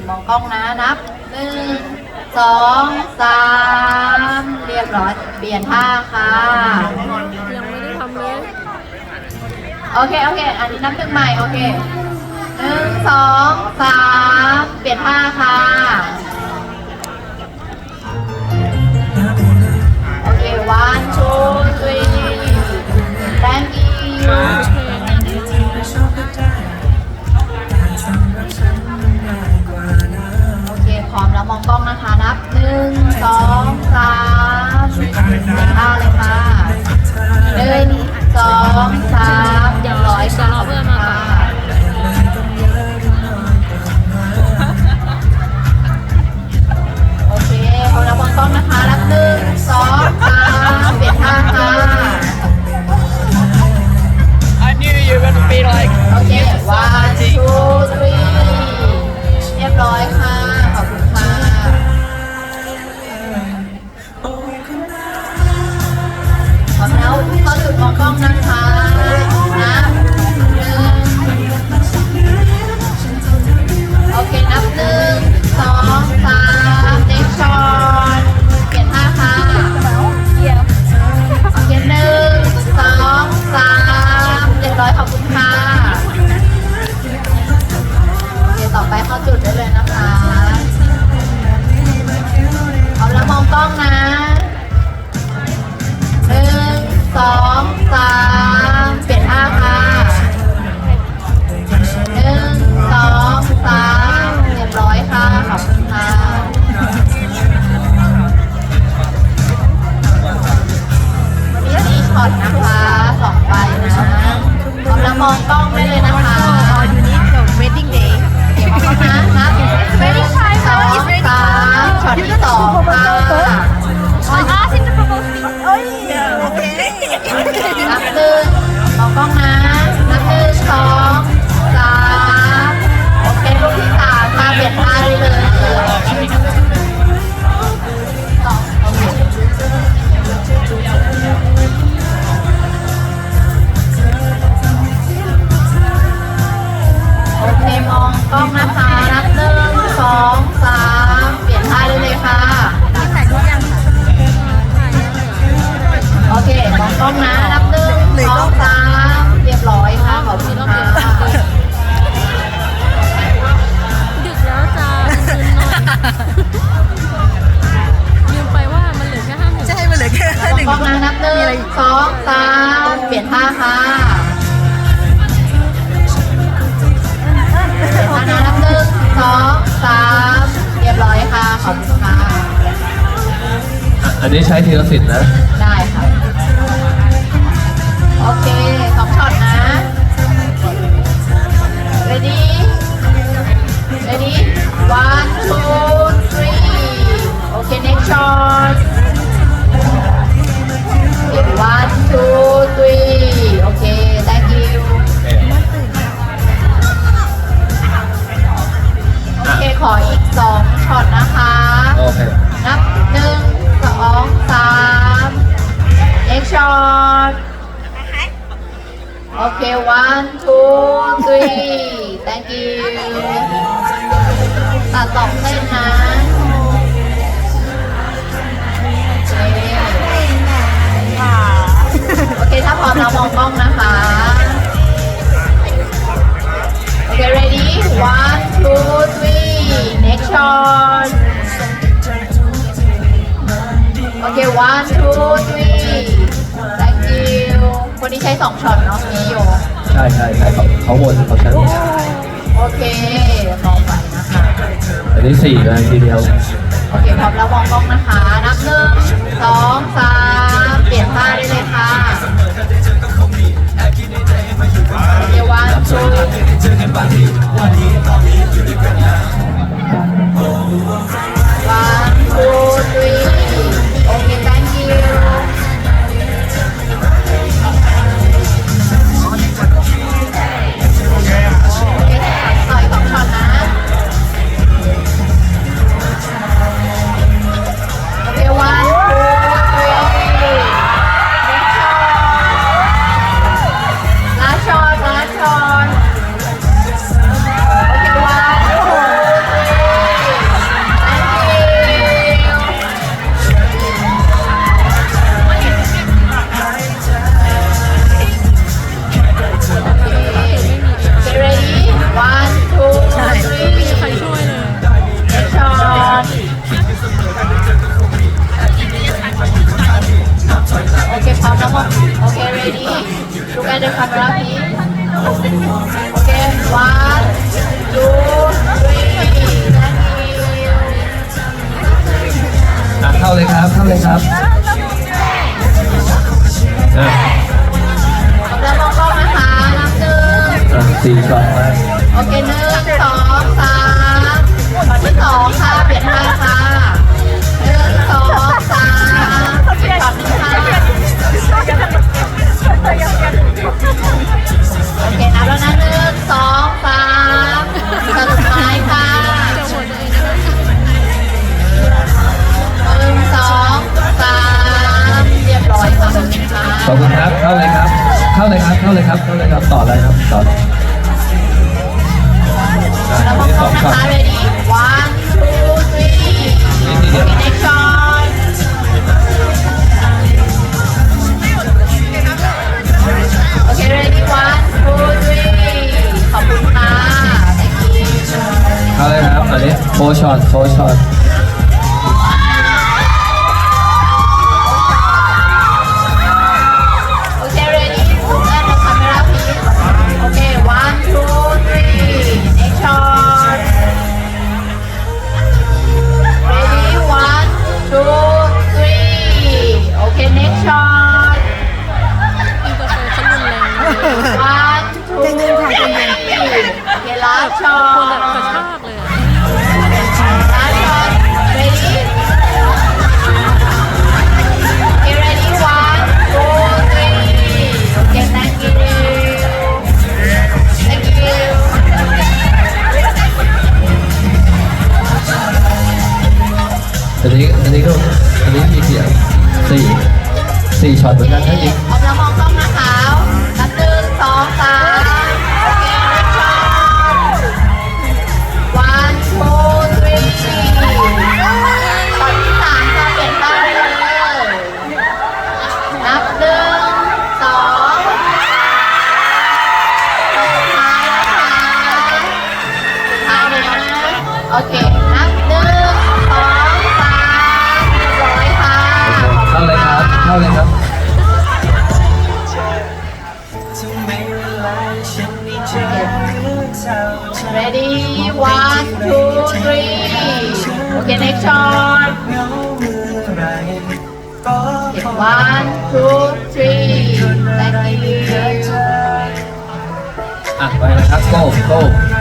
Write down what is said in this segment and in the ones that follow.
ดมองกล้องนะนับหนึ่งสองสามเรียบร้อยเปลี่ยนท่าค่ะ ยังไม่ได้ทำเลยโอเค โอเค อันนี้นับหนึ่งใหม่ โอเคหนึ่งสองสามเปลี่ยนท่าค่ะ โอเค one two three thank you นึ่งสองสามเอาเลยค่ะหนึ่งสองสามเรียบร้อยค่ะขอบคุณค่ะโอเคพร้อมแล้วมองกล้องนะคะรับหนึ่งสอง กล้องนะนับหนึ่งสองสามเปลี่ยนท่าค่ะเปลี่ยนท่านะนับหนึ่งสองสามเรียบร้อยค่ะ ขอบคุณค่ะ อันนี้ใช้ทีละสิทธิ์นะ ได้ค่ะ โอเคสองช็อต สองช็อตนะคะ โอเค นับหนึ่งสองสามเอ็กช็อตโอเค one two three thank you ตัดสองเส้นนะโอเค ถ้าพร้อมแล้วมองกล้อง one two three thank you วันนี้ใช้สองช็อตเนาะพี่โยใช่ใช่ใช่เขาเขาวนเขาใช้โอเคเดี๋ยวมองไปนะคะ อันนี้สี่เลยทีเดียวโอเคพร้อมแล้วมองกล้องนะคะ นับหนึ่งสองสามเปลี่ยนท่าได้เลยค่ะโอเควันทู look at the camera please โอเค one two three thank you อะเข้าเลยครับ เข้าเลยครับอะแล้วมองกล้องนะคะนับหนึ่ง อะสี่ช็อตมาโอเคหนึ่ ต่อเลยครับต่ออะแล้วมอัอนงนี้กสล้องงช็อนะตคะ ready one two three เดียว next shot Okay ready one two three ขอบคุณค่ะ thank you เข้าเลยครับอันนี้โฟช็อตโฟช็อต อันนี้อันนี้ก็อันนี้มีเสียงสี่สี่ช็อตเหมือนกันนะอีก Okay, next shot. Okay, one, two, three. Thank you. อะไปนะครับ go go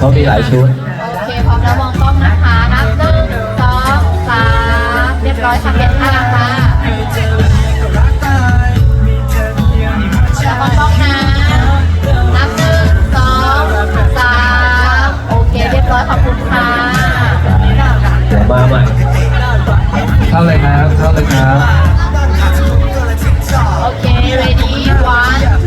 เพราะมีหลายชุด โอเค พร้อมแล้วมองกล้องนะคะ นับหนึ่งสองสามเรียบร้อยค่ะเปลี่ยนท่าค่ะแล้วมองกล้องนะ นับหนึ่งสองสามโอเค เรียบร้อยขอบคุณค่ะเดี๋ยวมาใหม่ เข้าเลยครับ เข้าเลยครับ โอเค ready one